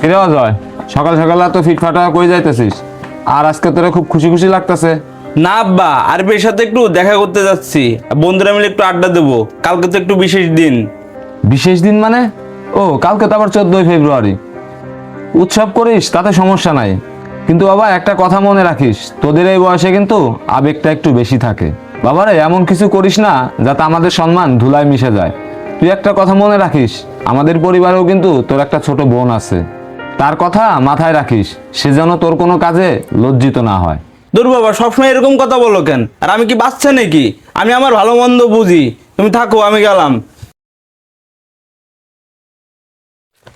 কিরে অজয় সকাল সকাল এত ফিটফাটা কই যাইতেছিস? আর আজকে তোরা খুব খুশি খুশি লাগতেছে। না আব্বা আরবির সাথে একটু দেখা করতে যাচ্ছি। বন্ধুরা মিলে একটু আড্ডা দেবো। কালকে তো একটু বিশেষ দিন। বিশেষ দিন মানে? ও কালকে তো আবার চোদ্দই ফেব্রুয়ারি। উৎসব করিস তাতে সমস্যা নাই। কিন্তু বাবা একটা কথা মনে রাখিস তোদের এই বয়সে কিন্তু আবেগটা একটু বেশি থাকে। বাবারে এমন কিছু করিস না যাতে আমাদের সম্মান ধুলায় মিশে যায়। তুই একটা কথা মনে রাখিস আমাদের পরিবারেও কিন্তু তোর একটা ছোট বোন আছে। তার কথা মাথায় রাখিস সে যেন তোর কোনো কাজে লজ্জিত না হয়। দূর বাবা সবসময় এরকম কথা বলো কেন? আর আমি কি বাচ্চা নাকি? আমি আমার ভালো মন্দ বুঝি। তুমি থাকো আমি গেলাম।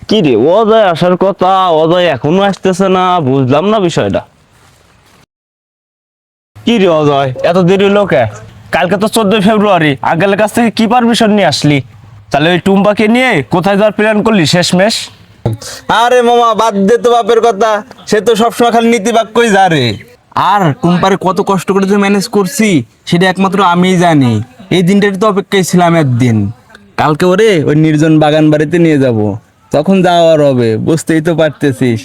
কি রে অজয় আসার কথা অজয় এখনও আসতেছে না বুঝলাম না বিষয়টা। কি রে অজয় এত দেরি লোকে কালকে তো চোদ্দই ফেব্রুয়ারি আগের কাছ থেকে কি পারমিশন নিয়ে আসলি? তাহলে ওই টুম্পাকে নিয়ে কোথায় যাওয়ার প্ল্যান করলি? শেষমেশ? আরে মামা, বাদ দে তো বাপের কথা। সে তো সবসময় খালি নীতি বাক্যই যা রে আর টুম্পারে কত কষ্ট করে যে ম্যানেজ করছি, সেটা একমাত্র আমিই জানি। এই দিনটারই তো অপেক্ষায় ছিলাম একদিন। কালকে ওরে ওই নির্জন বাগান বাড়িতে নিয়ে যাব। তখন যাওয়ার হবে, বুঝতেই তো পারতেছিস।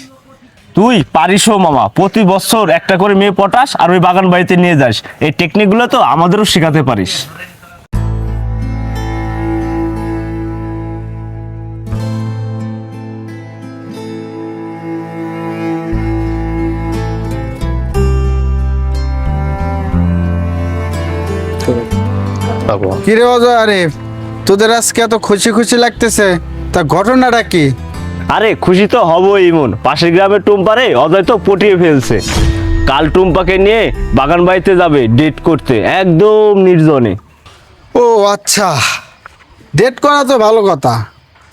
তুই পারিসও মামা, প্রতি বছর একটা করে মেয়ে পটাস আর ওই বাগান বাড়িতে নিয়ে যাস। এই টেকনিকগুলো তো আমাদেরও শেখাতে পারিস। কিরে অজয় আরে তোদের আজকে এত খুশি খুশি লাগতেছে তা ঘটনাটা কি? আরে খুশি তো হবই ইমন। পাশের গ্রামের টুম্পারে অজয় তো পটিয়ে ফেলছে। কাল টুম্পাকে নিয়ে বাগান বাড়িতে যাবে ডেট করতে একদম নির্জনে। ও আচ্ছা। ডেট করা তো ভালো কথা।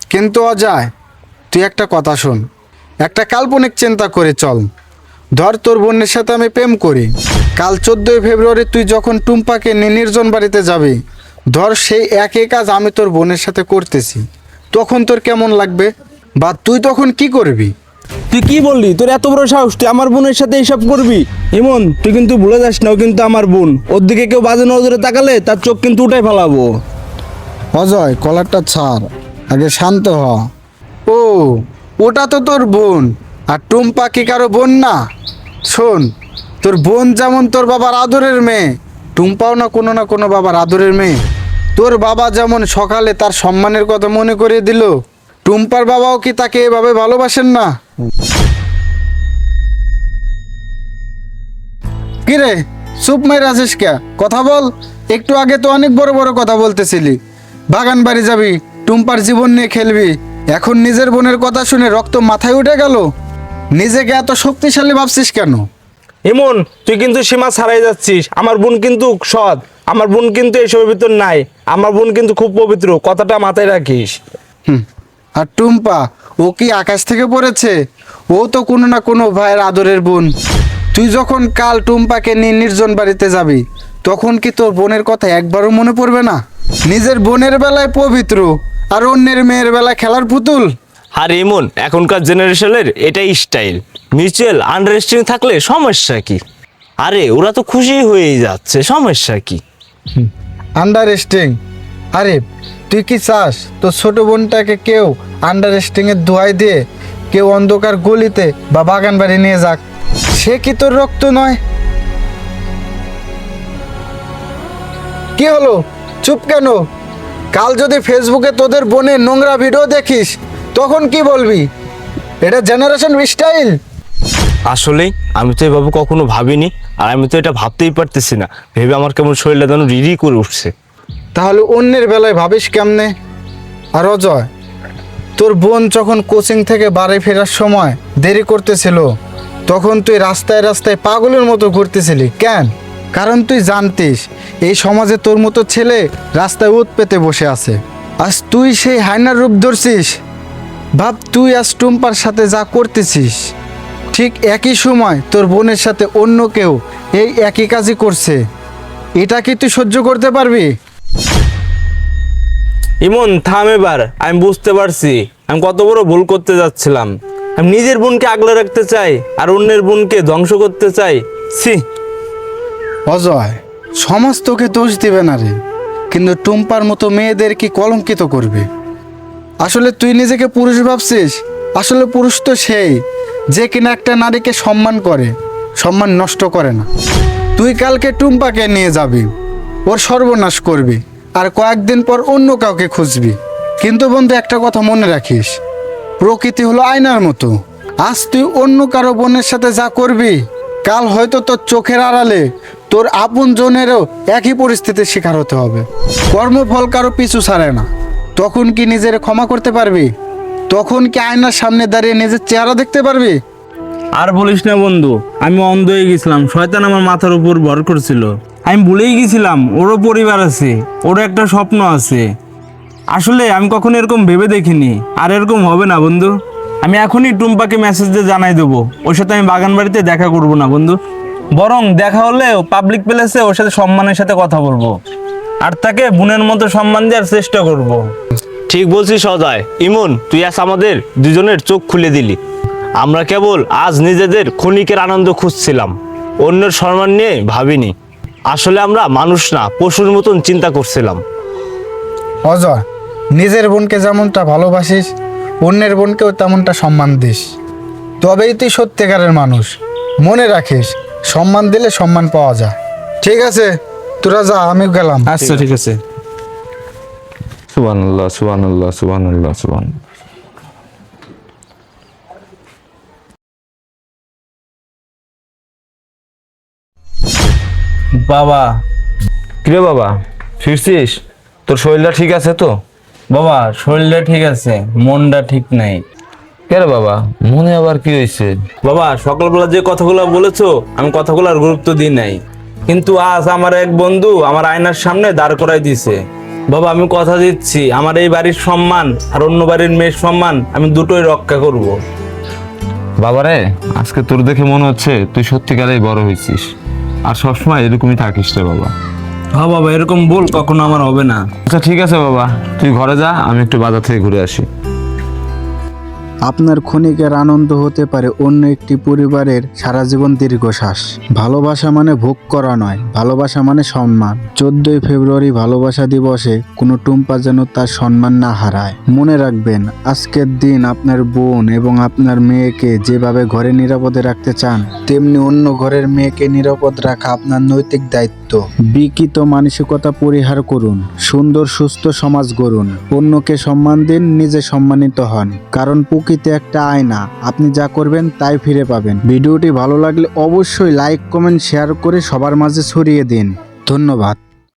কিন্তু অজয় তুই একটা কথা শোন। একটা কাল্পনিক চিন্তা করে চল। ধর তোর বোনের সাথে আমি প্রেম করি। কাল চোদ্দোই ফেব্রুয়ারি তুই যখন টুম্পাকে নিয়ে নির্জন বাড়িতে যাবি ধর সেই একই কাজ আমি তোর বোনের সাথে করতেছি। তখন তোর কেমন লাগবে? বা তুই তখন কি করবি? তুই কি বললি? তোর এত বড় সাহস তুই আমার বোনের সাথে এইসব করবি? ইমন তুই কিন্তু ভুলে যাস না ও কিন্তু আমার বোন। ওর দিকে কেউ বাজে নজরে তাকালে তার চোখ কিন্তু উঠাই ফেলাবো। অজয় কলারটা ছাড়। আগে শান্ত হ। ও ওটা তো তোর বোন। আর টুম্পা কি কারও বোন না? শোন তোর বোন যেমন তোর বাবার আদরের মেয়ে টুম্পাও না কোনো না কোনো বাবার আদরের মেয়ে। তোর বাবা যেমন সকালে তার সম্মানের কথা মনে করিয়ে দিল, টুম্পার বাবাও কি তাকে এভাবে ভালোবাসেন না? কিরে, চুপ মেরে আছিস কে? কথা বল, একটু আগে তো অনেক বড় বড় কথা বলতেছিলি। বাগান বাড়ি যাবি, টুম্পার জীবন নিয়ে খেলবি, এখন নিজের বোনের কথা শুনে রক্ত মাথায় উঠে গেল। নিজেকে এত শক্তিশালী ভাবছিস কেন? ইমন, তুই কিন্তু সীমা ছাড়াই যাচ্ছিস, আমার বোন কিন্তু সৎ। আমার বোন কিন্তু এইসবের ভিতর নাই। আমার বোন কিন্তু খুব পবিত্র কথাটা মাথায় রাখিস। হুম, আর টুম্পা ও কি আকাশ থেকে পড়েছে? ও তো কোনো না কোনো ভাইয়ের আদরের বোন। তুই যখন কাল টুম্পাকে নিয়ে নির্জন বাড়িতে যাবি তখন কি তোর বোনের কথা একবারও মনে পড়বে না? নিজের বোনের বেলায় পবিত্র আর অন্যের মেয়ের বেলায় খেলার পুতুল? আর ইমন এখনকার জেনারেশনের এটাই স্টাইল। মিউচুয়াল আন্ডারস্ট্যান্ডিং থাকলে সমস্যা কি? আরে ওরা তো খুশি হয়েই যাচ্ছে সমস্যা কি? আন্ডারস্টিং আরে, তুই কি চাস? তোর ছোট বোনটাকে কেউ আন্ডারস্টিং এর দোয়াই দিয়ে কেউ অন্ধকার গলিতে বা বাগান বাড়ি নিয়ে যাক? সে কি তোর রক্ত নয়? কি হলো? চুপ কেন? কাল যদি ফেসবুকে তোদের বোনের নোংরা ভিডিও দেখিস, তখন কি বলবি? এটা জেনারেশন স্টাইল আসলেই আমি তো এভাবে কখনো ভাবিনি, আর আমি তো এটা ভাবতেই পারতেছি না। ভেবে আমার কেমন শরীরটা যেন রিরি করে উঠছে। তাহলে অন্যের বেলায় ভাবিস কেমনে? আর অজয়, তোর বোন যখন কোচিং থেকে বাড়ি ফেরার সময় দেরি করতেছিল, তখন তুই রাস্তায় রাস্তায় পাগলের মতো ঘুরতেছিলি, কেন? কারণ তুই জানতিস, এই সমাজে তোর মতো ছেলে রাস্তায় উত পেতে বসে আছে। আজ তুই সেই হায়নার রূপ ধরছিস, ভাব তুই আজ টুম্পার সাথে যা করতেছিস। ঠিক একই সময় তোর বোনের সাথে অন্য কেউ এই একই কাজই করছে। এটা কি তুই সহ্য করতে পারবি? ইমন থাম এবার। আমি বুঝতে পারছি। আমি কত বড় ভুল করতে যাচ্ছিলাম। আমি নিজের বোনকে আগলে রাখতে চাই আর অন্যের বোনকে ধ্বংস করতে চাই। ছি। অজয় সমাজ তোকে দোষ দিবে না রে। কিন্তু টুম্পার মতো মেয়েদের কি কলঙ্কিত করবে? আসলে তুই নিজেকে পুরুষ ভাবছিস? আসলে পুরুষ তো সেই। যে কিনা একটা নারীকে সম্মান করে, সম্মান নষ্ট করে না। তুই কালকে টুম্পাকে নিয়ে যাবি, ওর সর্বনাশ করবি, আর কয়েকদিন পর অন্য কাউকে খুঁজবি। কিন্তু বন্ধু, একটা কথা মনে রাখিস, প্রকৃতি হলো আয়নার মতো। আজ তুই অন্য কারও বোনের সাথে যা করবি, কাল হয়তো তোর চোখের আড়ালে তোর আপন জনেরও একই পরিস্থিতির শিকার হতে হবে। কর্মফল কারও পিছু ছাড়ে না। তখন কি নিজের ক্ষমা করতে পারবি? তখন কি আয়নার সামনে দাঁড়িয়ে নিজের চেহারা দেখতে পারবি? আর বলিস না বন্ধু, আমি অন্ধ হয়ে গেছিলাম, শয়তান আমার মাথার উপর ভর করছিল। আমি ভুলেই গেছিলাম, ওরও পরিবার আছে, ওরও একটা স্বপ্ন আছে। আসলে আমি কখনো এরকম ভেবে দেখিনি, আর এরকম হবে না বন্ধু। আমি এখনই টুম্পাকে মেসেজ দিয়ে জানাই দেবো, ওর সাথে আমি বাগান বাড়িতে দেখা করব না বন্ধু। বরং দেখা হলেও পাবলিক প্লেসে ওর সাথে সম্মানের সাথে কথা বলব। আর তাকে বোনের মতো সম্মান দেওয়ার চেষ্টা করব। ঠিক বলছিস অজয় ইমন তুই আজ আমাদের দুজনের চোখ খুলে দিলি। আমরা কেবল আজ নিজেদের ক্ষণিকের আনন্দ খুঁজছিলাম। অন্যের সম্মান নিয়ে ভাবিনি। আসলে আমরা মানুষ না পশুর মতন চিন্তা করছিলাম। অজয় নিজের বোনকে যেমনটা ভালোবাসিস অন্যের বোনকেও তেমনটা সম্মান দিস। তবেই তুই সত্যিকারের মানুষ। মনে রাখিস সম্মান দিলে সম্মান পাওয়া যায়। ঠিক আছে? তোরা যা আমি গেলাম। আচ্ছা ঠিক আছে। সুবহানাল্লাহ সুবহানাল্লাহ সুবহানাল্লাহ সুবহান বাবা। কিরে বাবা? ফিরছিস? তোর শরীরটা ঠিক আছে তো? বাবা শরীরটা ঠিক আছে মনটা ঠিক নাই। কে রে বাবা? মনে আবার কি হয়েছে? বাবা সকালবেলা যে কথাগুলো বলেছ আমি কথাগুলোর গুরুত্ব দিই নাই। কিন্তু আজ আমার এক বন্ধু আমার আয়নার সামনে দাঁড় করাই দিছে বাবা আমি কথা দিচ্ছি। আমার এই বাড়ির সম্মান আর অন্য বাড়ির মেয়ের সম্মান আমি দুটোই রক্ষা করব। বাবারে আজকে তোর দেখে মনে হচ্ছে তুই সত্যিকারেই বড় হয়েছিস। আর সবসময় এরকমই থাকিস রে বাবা। হ্যাঁ বাবা এরকম বল কখনো আমার হবে না। আচ্ছা ঠিক আছে বাবা। তুই ঘরে যা আমি একটু বাজার থেকে ঘুরে আসি। আপনার ক্ষণিকের আনন্দ হতে পারে অন্য একটি পরিবারের সারা জীবন দীর্ঘশ্বাস। ভালোবাসা মানে ভোগ করা নয়, ভালোবাসা মানে সম্মান। চোদ্দই ফেব্রুয়ারি ভালোবাসা দিবসে কোনো টুম্পা যেন তার সম্মান না হারায়। মনে রাখবেন, আজকের দিন আপনার বোন এবং আপনার মেয়েকে যেভাবে ঘরে নিরাপদে রাখতে চান, তেমনি অন্য ঘরের মেয়েকে নিরাপদ রাখা আপনার নৈতিক দায়িত্ব। বিকৃত মানসিকতা পরিহার করুন, সুন্দর সুস্থ সমাজ গড়ুন। অন্যকে সম্মান দিন, নিজে সম্মানিত হন। কারণ প্রকৃতি একটা আয়না। আপনি যা করবেন তাই ফিরে পাবেন। ভিডিওটি ভালো লাগলে অবশ্যই লাইক কমেন্ট শেয়ার করে সবার মাঝে ছড়িয়ে দিন। ধন্যবাদ।